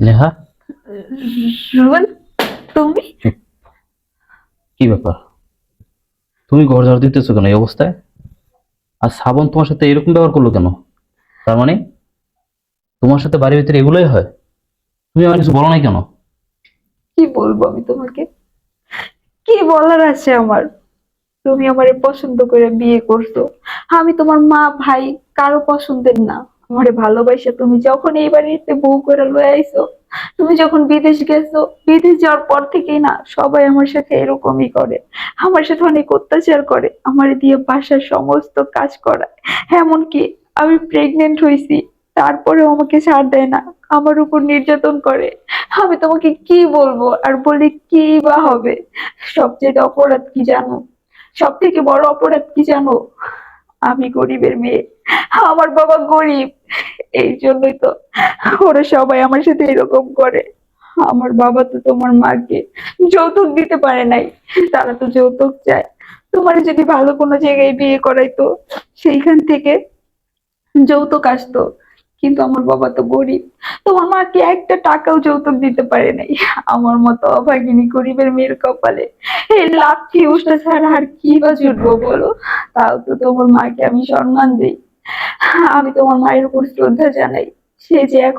নেহা? রুবেল তুমি? কি ব্যাপার? তুমি ঘর ঝাড় দিতেছো কেন এই অবস্থায়? আর শ্রাবণ তোমার সাথে এরকম ব্যবহার করল কেন? তার মানে? তোমার সাথে বাড়ির ভিতরে এগুলোই হয়? তুমি আমার কিছু বলো নাই কেন? কি বলব আমি তোমাকে? কি বলার আছে আমার? তুমি আমারে পছন্দ করে বিয়ে করছ। আমি তোমার মা ভাই কারও পছন্দের না। আমারে ভালোবাসে, তুমি যখন এই বাড়িতে বউ করে লয়ে আইছো, তুমি যখন বিদেশ গেছো, বিদেশ যাওয়ার পর থেকেই না সবাই আমার সাথে এরকমই করে, আমার সাথে অনেক অত্যাচার করে, আমার দিয়ে বাসার সমস্ত কাজ করায়। এমনকি আমি প্রেগনেন্ট হয়েছি তারপরেও আমাকে ছাড় দেয় না, আমার উপর নির্যাতন করে। আমি তোমাকে কি বলব, আর বলি কি বা হবে? সবচেয়ে অপরাধ কি জানো? সব থেকে বড় অপরাধ কি জানো? আমি গরিবের মেয়ে। আমার বাবা গরিব। এই জন্যই তো ওরা সবাই আমার সাথে এরকম করে। আমার বাবা তো তোমার মাকে যৌতুক দিতে পারে নাই। তারা তো যৌতুক চায়। তোমার যদি ভালো কোনো জায়গায় বিয়ে করাইতো, সেইখান থেকে যৌতুক আসতো। কিন্তু আমার বাবা তো গরিব। তো আমাকে একটা টাকাও যৌতুক দিতে পারে নাই। আমার মতো অভাগিনী গরিবের মেয়ের কপালে। এই ফিউজটা ছাড়া আর কি বা জুটবো বলো? তাও তো তোমার মাকে আমি সম্মান দিই। আমি তোমার মায়ের উপর শ্রদ্ধা জানাই। সে যে এখন